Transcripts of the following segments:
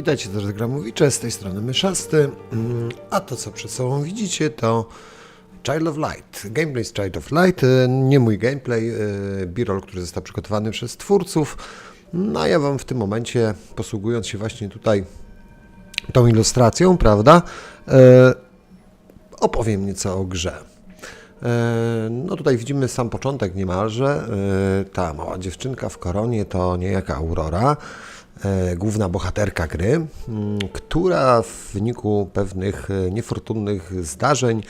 Witajcie drodzy gramowicze, z tej strony Myszasty, Mm, a to co przed sobą widzicie to Child of Light, gameplay z Child of Light, nie mój gameplay, e, b-roll, który został przygotowany przez twórców, no a ja Wam w tym momencie, posługując się właśnie tutaj tą ilustracją, prawda, e, opowiem nieco o grze. E, No tutaj widzimy sam początek niemalże. Ta mała dziewczynka w koronie to niejaka Aurora, główna bohaterka gry, m, która w wyniku pewnych e, niefortunnych zdarzeń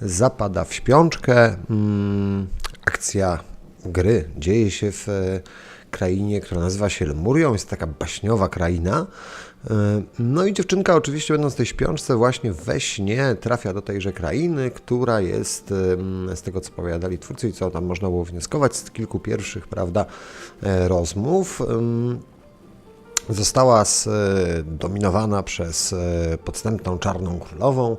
zapada w śpiączkę. Mm, Akcja gry dzieje się w e, krainie, która nazywa się Lemurią. Jest taka baśniowa kraina. E, No i dziewczynka oczywiście będąc w tej śpiączce właśnie we śnie trafia do tejże krainy, która jest z tego co powiadali twórcy i co tam można było wnioskować z kilku pierwszych, prawda, e, rozmów. Została zdominowana przez e, podstępną czarną królową,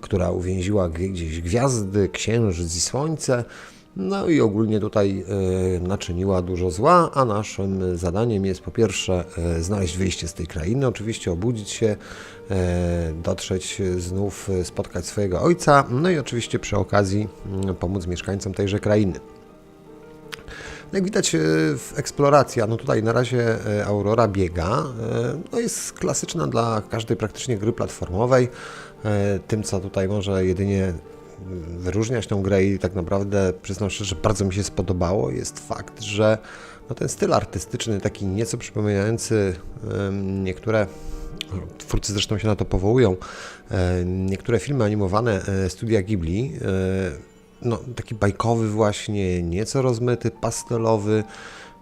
która uwięziła gdzieś gwiazdy, księżyc i słońce. No i ogólnie tutaj e, naczyniła dużo zła, a naszym zadaniem jest po pierwsze e, znaleźć wyjście z tej krainy, oczywiście obudzić się, e, dotrzeć znów, e, spotkać swojego ojca, no i oczywiście przy okazji mm, pomóc mieszkańcom tejże krainy. Jak widać e, w eksploracji, no tutaj na razie e, Aurora biega, e, no jest klasyczna dla każdej praktycznie gry platformowej. Tym, co tutaj może jedynie wyróżniać tą grę i tak naprawdę przyznam szczerze, że bardzo mi się spodobało, jest fakt, że no ten styl artystyczny, taki nieco przypominający niektóre twórcy zresztą się na to powołują, niektóre filmy animowane studia Ghibli, no, taki bajkowy właśnie, nieco rozmyty, pastelowy,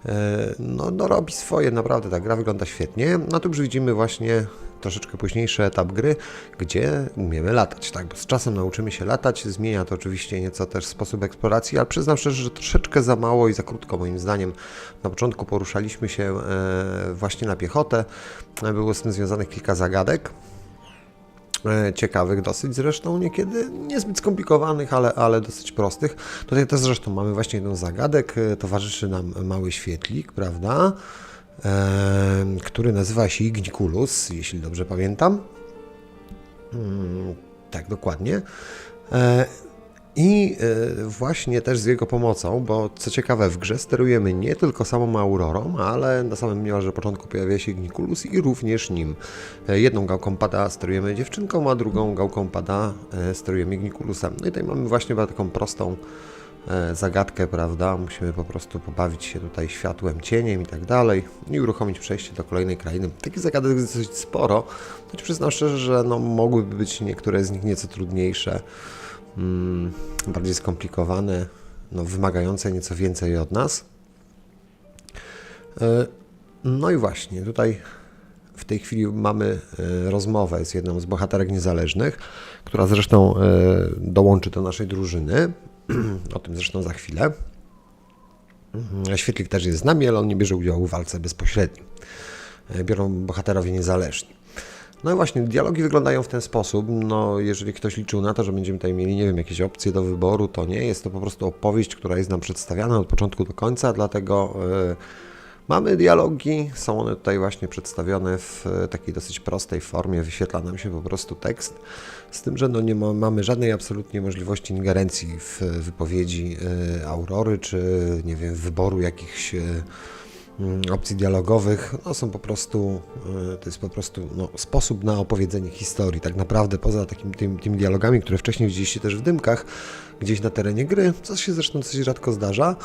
e, no, no robi swoje, naprawdę ta gra wygląda świetnie. No tu już widzimy właśnie troszeczkę późniejszy etap gry, gdzie umiemy latać, tak, z czasem nauczymy się latać, zmienia to oczywiście nieco też sposób eksploracji, ale przyznam szczerze, że troszeczkę za mało i za krótko moim zdaniem. Na początku poruszaliśmy się e, właśnie na piechotę, E, było z tym związanych kilka zagadek, ciekawych dosyć zresztą, niekiedy niezbyt skomplikowanych, ale, ale dosyć prostych. Tutaj też zresztą mamy właśnie jedną zagadek, towarzyszy nam mały świetlik, prawda, który nazywa się Igniculus, jeśli dobrze pamiętam. Mm, tak, dokładnie. E, I e, właśnie też z jego pomocą, bo co ciekawe, w grze sterujemy nie tylko samą Aurorą, ale na samym niemalże początku pojawia się Igniculus i również nim. E, Jedną gałką pada sterujemy dziewczynką, a drugą gałką pada e, sterujemy Igniculusem. No i tutaj mamy właśnie taką prostą zagadkę, prawda? Musimy po prostu pobawić się tutaj światłem, cieniem i tak dalej i uruchomić przejście do kolejnej krainy. Takich zagadek jest dosyć sporo, choć przyznam szczerze, że no, mogłyby być niektóre z nich nieco trudniejsze, mm, bardziej skomplikowane, no, wymagające nieco więcej od nas. E, No i właśnie, tutaj w tej chwili mamy e, rozmowę z jedną z bohaterek niezależnych, która zresztą e, dołączy do naszej drużyny. O tym zresztą za chwilę. Mhm, Świetlik też jest z nami, ale on nie bierze udziału w walce bezpośrednio. E, Biorą bohaterowie niezależni. No i właśnie, dialogi wyglądają w ten sposób. No, jeżeli ktoś liczył na to, że będziemy tutaj mieli, nie wiem, jakieś opcje do wyboru, to nie. Jest to po prostu opowieść, która jest nam przedstawiana od początku do końca, dlatego e, mamy dialogi. Są one tutaj właśnie przedstawione w e, takiej dosyć prostej formie. Wyświetla nam się po prostu tekst. Z tym, że no nie ma, mamy żadnej absolutnie możliwości ingerencji w wypowiedzi e, Aurory, czy nie wiem, wyboru jakichś. Opcji dialogowych, no są po prostu, e, to jest po prostu no, sposób na opowiedzenie historii, tak naprawdę poza takim, tym, tymi dialogami, które wcześniej widzieliście też w dymkach, gdzieś na terenie gry, co się zresztą dosyć rzadko zdarza.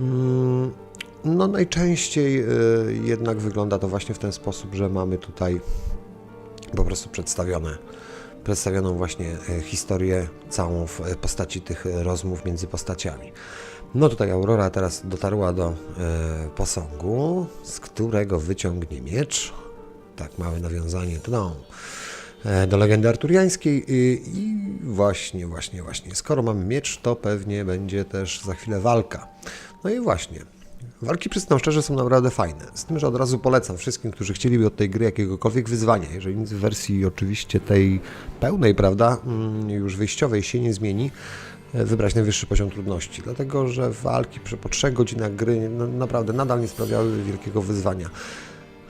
Mm, No najczęściej e, jednak wygląda to właśnie w ten sposób, że mamy tutaj po prostu przedstawione, przedstawioną właśnie e, historię całą w postaci tych rozmów między postaciami. No tutaj Aurora teraz dotarła do e, posągu, z którego wyciągnie miecz. Tak, małe nawiązanie do, e, do legendy arturiańskiej i, i właśnie, właśnie, właśnie. Skoro mamy miecz, to pewnie będzie też za chwilę walka. No i właśnie. Walki, przyznam szczerze, są naprawdę fajne. Z tym, że od razu polecam wszystkim, którzy chcieliby od tej gry jakiegokolwiek wyzwania. Jeżeli nic w wersji oczywiście tej pełnej, prawda, mm, już wyjściowej się nie zmieni, wybrać najwyższy poziom trudności. Dlatego, że walki po 3 godzinach gry no, naprawdę nadal nie sprawiały wielkiego wyzwania.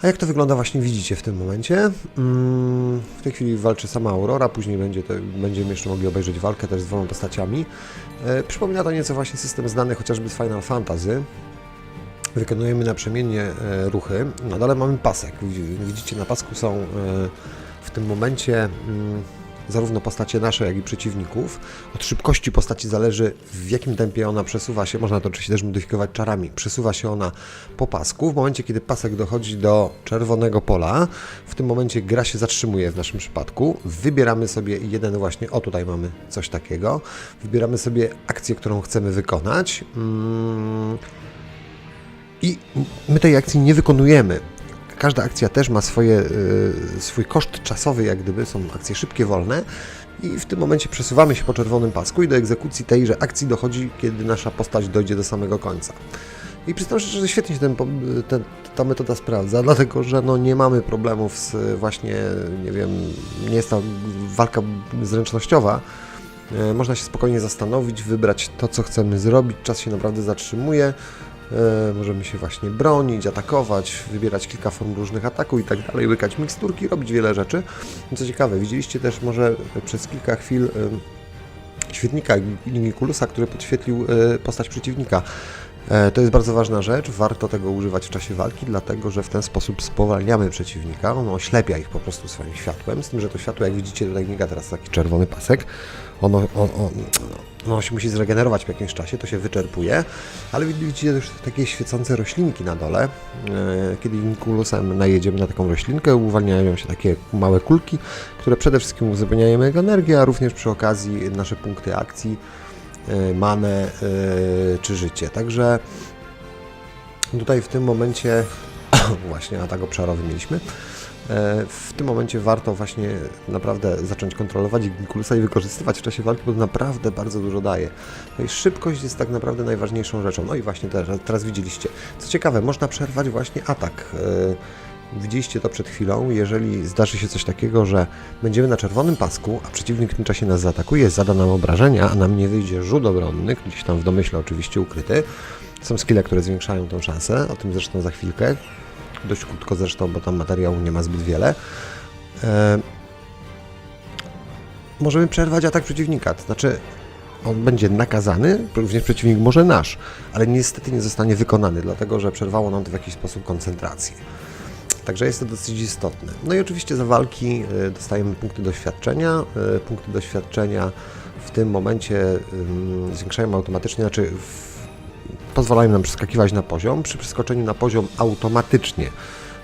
A jak to wygląda właśnie widzicie w tym momencie? Mm, W tej chwili walczy sama Aurora, później będzie to, będziemy jeszcze mogli obejrzeć walkę też z dwoma postaciami. E, Przypomina to nieco właśnie system znany chociażby z Final Fantasy. Wykonujemy naprzemiennie e, ruchy. Na dole mamy pasek. Widzi- Widzicie, na pasku są e, w tym momencie mm, zarówno postacie nasze, jak i przeciwników. Od szybkości postaci zależy, w jakim tempie ona przesuwa się. Można to oczywiście też modyfikować czarami. Przesuwa się ona po pasku. W momencie, kiedy pasek dochodzi do czerwonego pola, w tym momencie gra się zatrzymuje w naszym przypadku. Wybieramy sobie jeden właśnie, o tutaj mamy coś takiego. Wybieramy sobie akcję, którą chcemy wykonać. Mm, i my tej akcji nie wykonujemy. Każda akcja też ma swoje, y, swój koszt czasowy, jak gdyby są akcje szybkie, wolne. I w tym momencie przesuwamy się po czerwonym pasku i do egzekucji tejże akcji dochodzi, kiedy nasza postać dojdzie do samego końca. I przyznam szczerze, że świetnie się ten, ten, ta metoda sprawdza, dlatego że no, nie mamy problemów z właśnie, nie wiem, nie jest to walka zręcznościowa. E, Można się spokojnie zastanowić, wybrać to, co chcemy zrobić. Czas się naprawdę zatrzymuje. E, Możemy się właśnie bronić, atakować, wybierać kilka form różnych ataków i tak dalej, łykać miksturki, robić wiele rzeczy. Co ciekawe, widzieliście też może przez kilka chwil świetnika Ligikulusa, który podświetlił e, postać przeciwnika. E, To jest bardzo ważna rzecz, warto tego używać w czasie walki, dlatego że w ten sposób spowalniamy przeciwnika, on oślepia ich po prostu swoim światłem, z tym, że to światło, jak widzicie, tutaj miga teraz taki czerwony pasek, ono, on, on, ono się musi zregenerować po jakimś czasie, to się wyczerpuje, ale widzicie też takie świecące roślinki na dole. E, Kiedy inkulusem najedziemy na taką roślinkę, uwalniają się takie małe kulki, które przede wszystkim uzupełniają jego energię, a również przy okazji nasze punkty akcji, manę e, czy życie. Także tutaj w tym momencie właśnie atak obszarowy mieliśmy. E, W tym momencie warto właśnie naprawdę zacząć kontrolować Inkulusa i wykorzystywać w czasie walki, bo to naprawdę bardzo dużo daje. No i szybkość jest tak naprawdę najważniejszą rzeczą. No i właśnie teraz, teraz widzieliście. Co ciekawe, można przerwać właśnie atak. Widzieliście to przed chwilą. Jeżeli zdarzy się coś takiego, że będziemy na czerwonym pasku, a przeciwnik w tym czasie nas zaatakuje, zada nam obrażenia, a nam nie wyjdzie rzut obronny, gdzieś tam w domyśle oczywiście ukryty, są skille, które zwiększają tą szansę. O tym zresztą za chwilkę dość krótko zresztą, bo tam materiału nie ma zbyt wiele. E, możemy przerwać atak przeciwnika, to znaczy on będzie nakazany, również przeciwnik może nasz, ale niestety nie zostanie wykonany, dlatego że przerwało nam to w jakiś sposób koncentrację. Także jest to dosyć istotne. No i oczywiście za walki e, dostajemy punkty doświadczenia. E, Punkty doświadczenia w tym momencie zwiększają automatycznie, znaczy pozwalają nam przeskakiwać na poziom. Przy przeskoczeniu na poziom automatycznie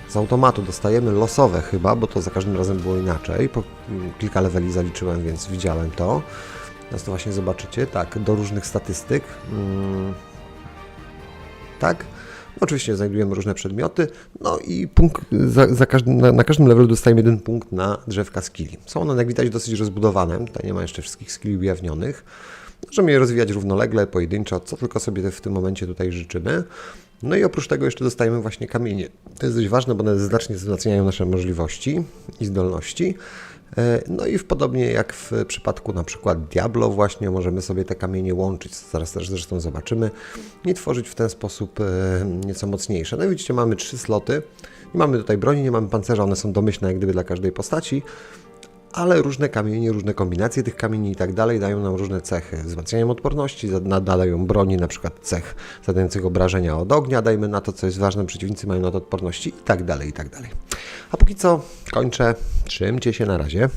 z automatu dostajemy losowe chyba, bo to za każdym razem było inaczej. Po mm, kilka leveli zaliczyłem, więc widziałem to. Teraz to właśnie zobaczycie. Tak, do różnych statystyk. Mm, tak. Oczywiście znajdujemy różne przedmioty, no i punkt, za, za każdym, na, na każdym levelu dostajemy jeden punkt na drzewka skilli. Są one, jak widać, dosyć rozbudowane, tutaj nie ma jeszcze wszystkich skilli ujawnionych. Możemy je rozwijać równolegle, pojedynczo, co tylko sobie w tym momencie tutaj życzymy. No i oprócz tego jeszcze dostajemy właśnie kamienie. To jest dość ważne, bo one znacznie wzmacniają nasze możliwości i zdolności. E, No i w, podobnie jak w przypadku na przykład Diablo właśnie możemy sobie te kamienie łączyć, co zaraz też zresztą zobaczymy, i tworzyć w ten sposób e, nieco mocniejsze. No widzicie, mamy trzy sloty. Nie mamy tutaj broni, nie mamy pancerza, one są domyślne jak gdyby dla każdej postaci, ale różne kamienie, różne kombinacje tych kamieni i tak dalej dają nam różne cechy. Wzmacniają odporności, nadają broni na przykład cech zadających obrażenia od ognia, dajmy na to, co jest ważne, przeciwnicy mają na to odporności i tak dalej, i tak dalej. A póki co kończę. Trzymcie się na razie.